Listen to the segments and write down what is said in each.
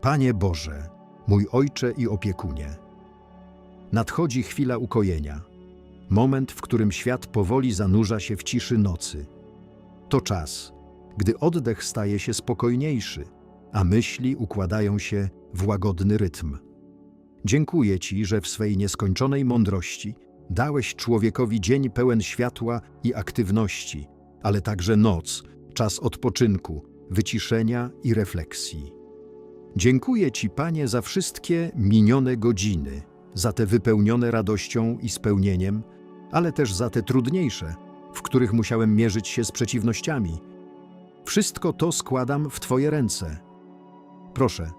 Panie Boże, mój Ojcze i opiekunie. Nadchodzi chwila ukojenia, moment, w którym świat powoli zanurza się w ciszy nocy. To czas, gdy oddech staje się spokojniejszy, a myśli układają się w łagodny rytm. Dziękuję Ci, że w swej nieskończonej mądrości dałeś człowiekowi dzień pełen światła i aktywności, ale także noc, czas odpoczynku, wyciszenia i refleksji. Dziękuję Ci, Panie, za wszystkie minione godziny, za te wypełnione radością i spełnieniem, ale też za te trudniejsze, w których musiałem mierzyć się z przeciwnościami. Wszystko to składam w Twoje ręce. Proszę,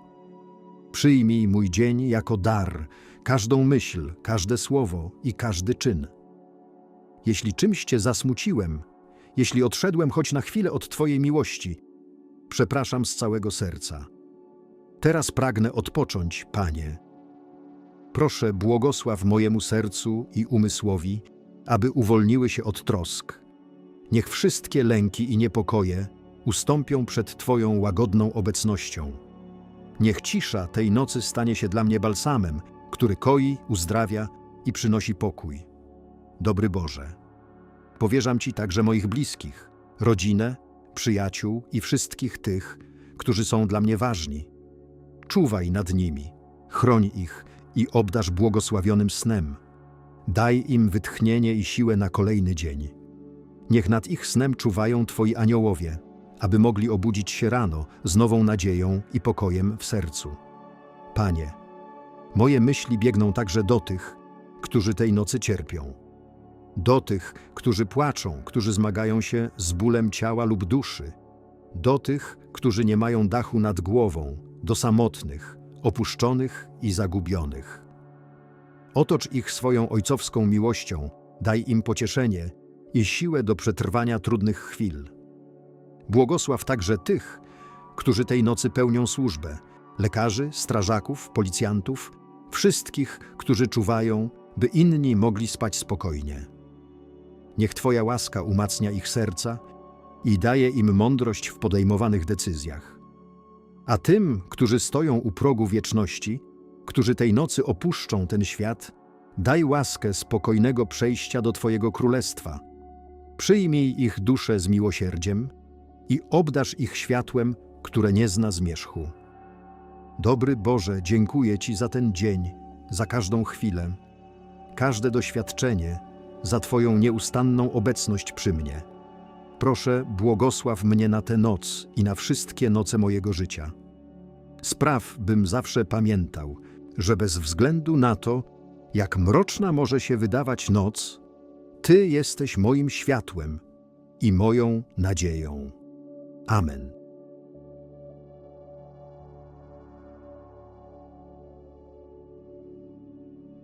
przyjmij mój dzień jako dar, każdą myśl, każde słowo i każdy czyn. Jeśli czymś Cię zasmuciłem, jeśli odszedłem choć na chwilę od Twojej miłości, przepraszam z całego serca. Teraz pragnę odpocząć, Panie. Proszę, błogosław mojemu sercu i umysłowi, aby uwolniły się od trosk. Niech wszystkie lęki i niepokoje ustąpią przed Twoją łagodną obecnością. Niech cisza tej nocy stanie się dla mnie balsamem, który koi, uzdrawia i przynosi pokój. Dobry Boże, powierzam Ci także moich bliskich, rodzinę, przyjaciół i wszystkich tych, którzy są dla mnie ważni. Czuwaj nad nimi, chroń ich i obdarz błogosławionym snem. Daj im wytchnienie i siłę na kolejny dzień. Niech nad ich snem czuwają Twoi aniołowie, aby mogli obudzić się rano z nową nadzieją i pokojem w sercu. Panie, moje myśli biegną także do tych, którzy tej nocy cierpią. Do tych, którzy płaczą, którzy zmagają się z bólem ciała lub duszy. Do tych, którzy nie mają dachu nad głową, do samotnych, opuszczonych i zagubionych. Otocz ich swoją ojcowską miłością, daj im pocieszenie i siłę do przetrwania trudnych chwil. Błogosław także tych, którzy tej nocy pełnią służbę lekarzy, strażaków, policjantów, wszystkich, którzy czuwają, by inni mogli spać spokojnie. Niech Twoja łaska umacnia ich serca i daje im mądrość w podejmowanych decyzjach. A tym, którzy stoją u progu wieczności, którzy tej nocy opuszczą ten świat, daj łaskę spokojnego przejścia do Twojego królestwa. Przyjmij ich duszę z miłosierdziem i obdarz ich światłem, które nie zna zmierzchu. Dobry Boże, dziękuję Ci za ten dzień, za każdą chwilę, każde doświadczenie, za Twoją nieustanną obecność przy mnie. Proszę, błogosław mnie na tę noc i na wszystkie noce mojego życia. Spraw, bym zawsze pamiętał, że bez względu na to, jak mroczna może się wydawać noc, Ty jesteś moim światłem i moją nadzieją. Amen.